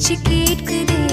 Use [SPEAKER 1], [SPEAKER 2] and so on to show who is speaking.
[SPEAKER 1] பேச்சு கேட்குதே?